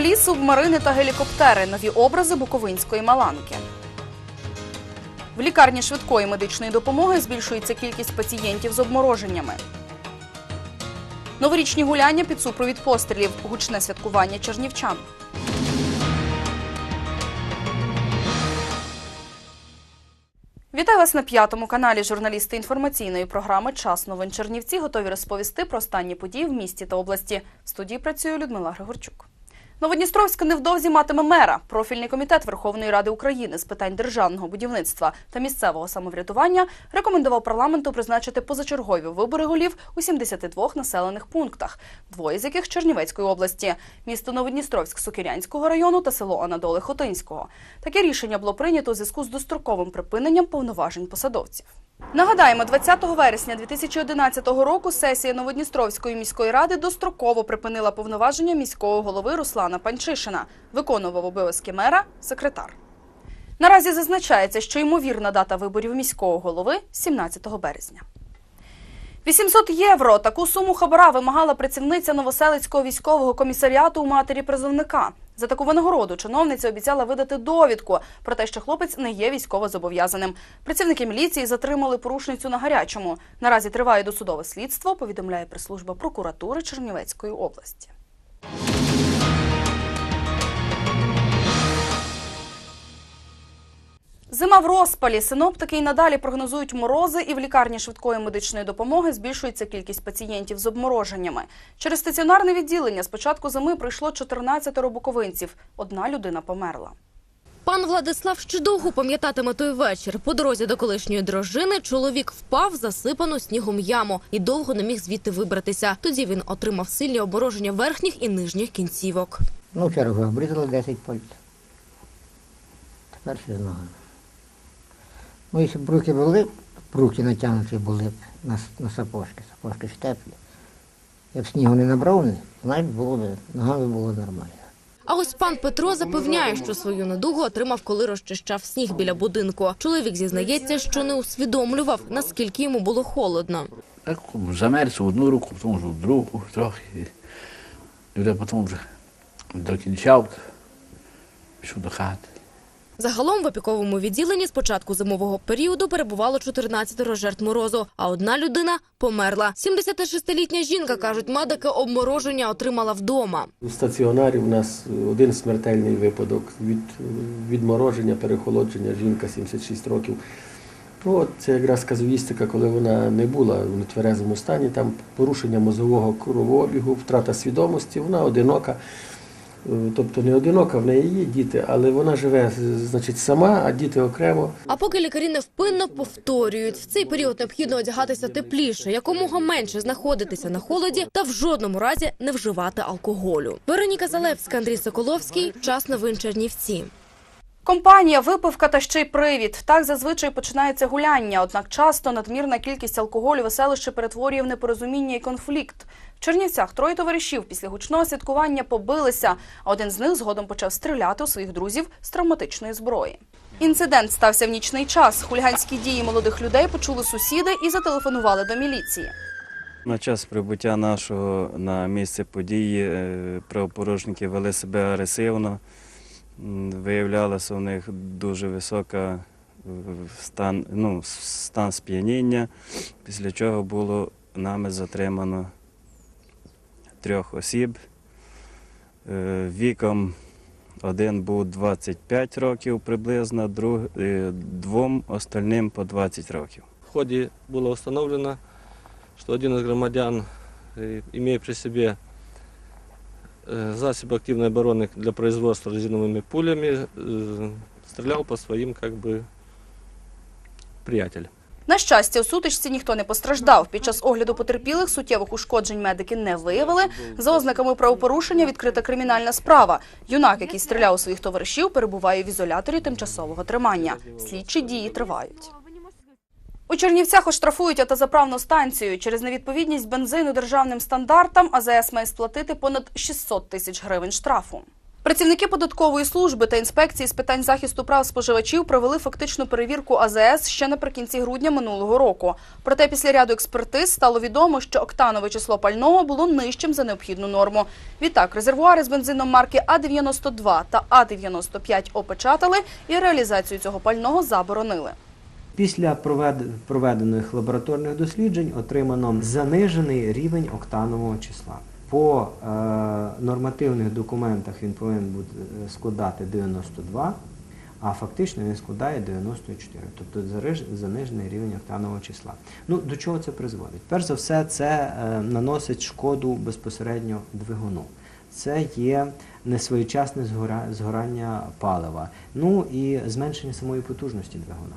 Кораблі, субмарини та гелікоптери нові образи Буковинської маланки. В лікарні швидкої медичної допомоги збільшується кількість пацієнтів з обмороженнями. Новорічні гуляння під супровід пострілів, гучне святкування чернівчан. Вітаю вас на п'ятому каналі. Журналісти інформаційної програми Час новин Чернівці готові розповісти про останні події в місті та області. В студії працює Людмила Григорчук. Новодністровська невдовзі матиме мера. Профільний комітет Верховної Ради України з питань державного будівництва та місцевого самоврядування рекомендував парламенту призначити позачергові вибори голів у 72 населених пунктах, двоє з яких Чернівецької області, місто Новодністровськ Сокирянського району та село Анадоли Хотинського. Таке рішення було прийнято у зв'язку з достроковим припиненням повноважень посадовців. Нагадаємо, 20 вересня 2011 року сесія Новодністровської міської ради достроково припинила повноваження міського голови Руслана Панчишина. Виконував обов'язки мера секретар. Наразі зазначається, що ймовірна дата виборів міського голови 17 березня. 800 євро. Таку суму хабара вимагала працівниця Новоселицького військового комісаріату у матері призовника. За таку винагороду чиновниця обіцяла видати довідку про те, що хлопець не є військово зобов'язаним. Працівники міліції затримали порушницю на гарячому. Наразі триває досудове слідство. Повідомляє прес-служба прокуратури Чернівецької області. Зима в розпалі. Синоптики й надалі прогнозують морози, і в лікарні швидкої медичної допомоги збільшується кількість пацієнтів з обмороженнями. Через стаціонарне відділення з початку зими прийшло 14 буковинців. Одна людина померла. Пан Владислав ще довго пам'ятатиме той вечір. По дорозі до колишньої дружини чоловік впав в засипану снігом яму і довго не міг звідти вибратися. Тоді він отримав сильні обмороження верхніх і нижніх кінцівок. Ну, вже обрізали 10 пальців. Тепер ще з ногами. Ну, якщо б руки були, руки натягнуті були б на, на сапожки, сапожки ж теплі. Я б снігу не набрав, не, знаєш, було б, ногами було нормально. А ось пан Петро запевняє, що свою недугу отримав, коли розчищав сніг біля будинку. Чоловік зізнається, що не усвідомлював, наскільки йому було холодно. Так замерз в одну руку, потім вже в другу трохи. І вже потім вже докінчав, пішов до хати. Загалом в опіковому відділенні з початку зимового періоду перебувало 14 жертв морозу, а одна людина померла. 76-літня жінка, кажуть, медики обмороження отримала вдома. У стаціонарі у нас один смертельний випадок від відмороження, перехолодження, жінка 76 років. Ну, от це якраз казуїстика, коли вона не була в нетверезому стані, там порушення мозового кровообігу, втрата свідомості, вона одинока. Е, Тобто не одинока, в неї є діти, але вона живе значить, сама, а діти окремо. А поки лікарі невпинно повторюють, в цей період необхідно одягатися тепліше, якомога менше знаходитися на холоді та в жодному разі не вживати алкоголю. Вероніка Залепська, Андрій Соколовський. Час новин Чернівці. Компанія, випивка та ще й привід. Так зазвичай починається гуляння. Однак часто надмірна кількість алкоголю веселище перетворює в непорозуміння і конфлікт. В Чернівцях троє товаришів після гучного святкування побилися, а один з них згодом почав стріляти у своїх друзів з травматичної зброї. Інцидент стався в нічний час. Хуліганські дії молодих людей почули сусіди і зателефонували до міліції. На час прибуття нашого на місце події е, правопорушники вели себе агресивно. М, Виявлялося у них дуже висока е, стан, ну, стан сп'яніння, після чого було нами затримано трьох осіб. Е, Віком один був 25 років приблизно, друг, е, двом остальним по 20 років. В ходе было установлено, что один из громадян, э, имея при себе э, засіб активной обороны для производства резиновыми пулями, э, стрелял по своим как бы приятелям. На щастя, у сутичці ніхто не постраждав. Під час огляду потерпілих суттєвих ушкоджень медики не виявили. За ознаками правопорушення відкрита кримінальна справа. Юнак, який стріляв у своїх товаришів, перебуває в ізоляторі тимчасового тримання. Слідчі дії тривають. У Чернівцях оштрафують автозаправну станцію. Через невідповідність бензину державним стандартам АЗС має сплатити понад 600 тисяч гривень штрафу. Працівники податкової служби та інспекції з питань захисту прав споживачів провели фактичну перевірку АЗС ще наприкінці грудня минулого року. Проте після ряду експертиз стало відомо, що октанове число пального було нижчим за необхідну норму. Відтак, резервуари з бензином марки А92 та А95 опечатали і реалізацію цього пального заборонили. Після проведених лабораторних досліджень отримано занижений рівень октанового числа. По е, нормативних документах він повинен бути е, складати 92, а фактично він складає 94, тобто занижений рівень октанового числа. Ну, до чого це призводить? Перш за все, це е, наносить шкоду безпосередньо двигуну. Це є несвоєчасне згора- згорання палива, ну і зменшення самої потужності двигуна.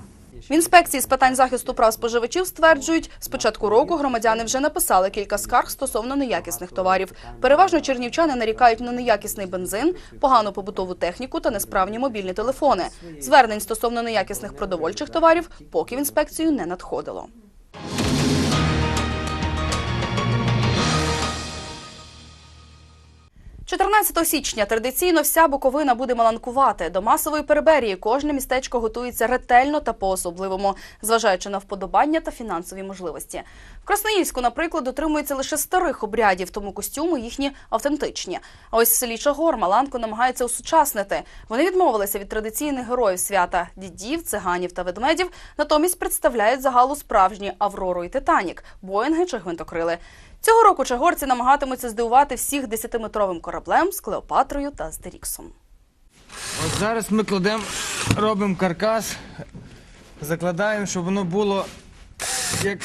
В інспекції з питань захисту прав споживачів стверджують, з початку року громадяни вже написали кілька скарг стосовно неякісних товарів. Переважно чернівчани нарікають на неякісний бензин, погану побутову техніку та несправні мобільні телефони. Звернень стосовно неякісних продовольчих товарів поки в інспекцію не надходило. – 14 січня традиційно вся Буковина буде маланкувати. До масової переберії кожне містечко готується ретельно та по-особливому, зважаючи на вподобання та фінансові можливості. В Красноїльську, наприклад, дотримуються лише старих обрядів, тому костюми їхні автентичні. А ось в селі Чагор маланку намагаються усучаснити. Вони відмовилися від традиційних героїв свята дідів, циганів та ведмедів, натомість представляють загалу справжні Аврору і Титанік, Боїнги чи гвинтокрили. Цього року чагорці намагатимуться здивувати всіх десятиметровим кораблем з Клеопатрою та Астеріксом. От зараз ми кладемо, робимо каркас, закладаємо, щоб воно було як,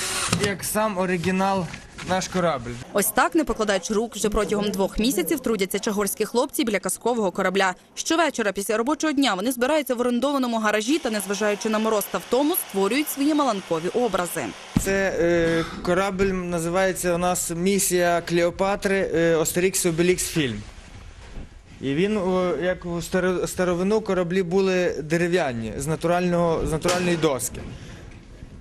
як сам оригінал наш корабль. Ось так, не покладаючи рук, вже протягом двох місяців трудяться чагорські хлопці біля казкового корабля. Щовечора після робочого дня вони збираються в орендованому гаражі та, незважаючи на мороз та втому, створюють свої маланкові образи. Це е, корабль називається у нас місія Клеопатри е, Остерікс Обелікс фільм. І він, о, як у старо- старовину, кораблі були дерев'яні з, натурального, з натуральної доски.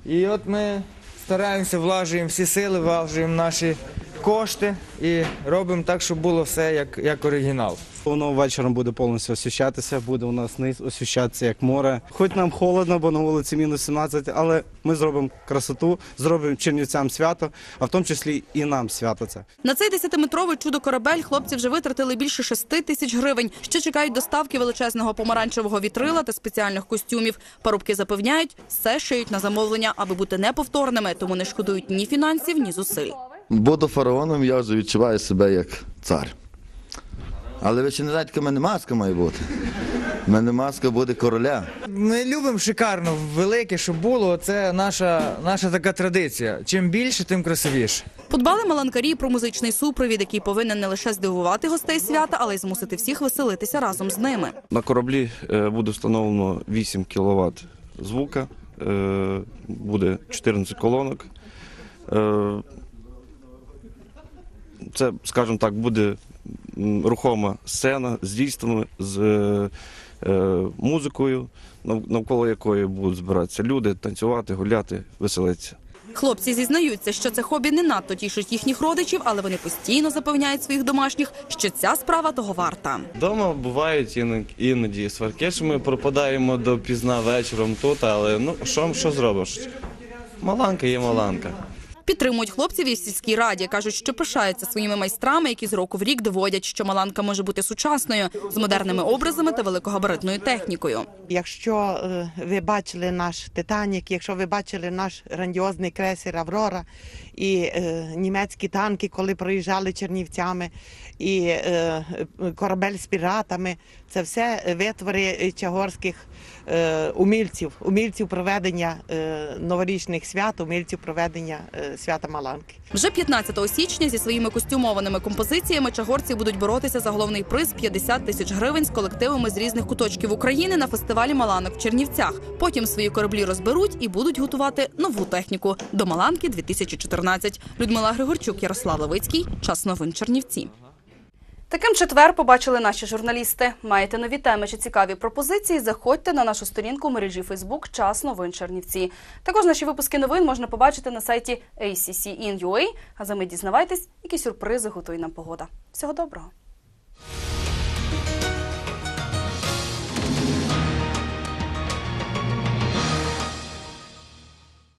І от ми стараємося, влажуємо всі сили, влажуємо наші кошти і робимо так, щоб було все як, як оригінал. Воно вечором буде повністю освіщатися, буде у нас низ освіщатися як море. Хоч нам холодно, бо на вулиці мінус 17, але ми зробимо красоту, зробимо чернівцям свято, а в тому числі і нам свято це. На цей десятиметровий чудо-корабель хлопці вже витратили більше шести тисяч гривень. Ще чекають доставки величезного помаранчевого вітрила та спеціальних костюмів. Парубки запевняють, все шиють на замовлення, аби бути неповторними, тому не шкодують ні фінансів, ні зусиль. Буду фараоном, я вже відчуваю себе як цар. Але ви ще не знаєте, яка в мене маска має бути. У мене маска буде короля. Ми любимо шикарно, велике, щоб було. Це наша, наша така традиція. Чим більше, тим красивіше. Подбали маланкарі про музичний супровід, який повинен не лише здивувати гостей свята, але й змусити всіх веселитися разом з ними. На кораблі е, буде встановлено 8 кВт звука, е, буде 14 колонок. Е, Це, скажімо так, буде рухома сцена з дійствами, з е, е, музикою, навколо якої будуть збиратися люди, танцювати, гуляти, веселитися. Хлопці зізнаються, що це хобі не надто тішить їхніх родичів, але вони постійно запевняють своїх домашніх, що ця справа того варта. Дома бувають іноді сварки, що ми пропадаємо до пізна вечором тут, але ну що, що зробиш? Маланка є маланка. Підтримують хлопців і в сільській раді. кажуть, що пишаються своїми майстрами, які з року в рік доводять, що маланка може бути сучасною з модерними образами та великогабаритною технікою. Якщо е, ви бачили наш Титанік, якщо ви бачили наш грандіозний крейсер Аврора і е, німецькі танки, коли проїжджали Чернівцями, і е, корабель з піратами, це все витвори чагорських е, умільців, умільців проведення е, новорічних свят, умільців проведення е, свята Маланки. Вже 15 січня зі своїми костюмованими композиціями чагорці будуть боротися за головний приз 50 тисяч гривень з колективами з різних куточків України на фестивалі Маланок в Чернівцях. Потім свої кораблі розберуть і будуть готувати нову техніку до Маланки 2014. Людмила Григорчук, Ярослав Левицький. Час новин Чернівці. Таким четвер побачили наші журналісти. Маєте нові теми чи цікаві пропозиції? Заходьте на нашу сторінку в мережі Фейсбук Час новин Чернівці. Також наші випуски новин можна побачити на сайті ACC.in.ua. А за ми дізнавайтесь, які сюрпризи готує нам погода. Всього доброго.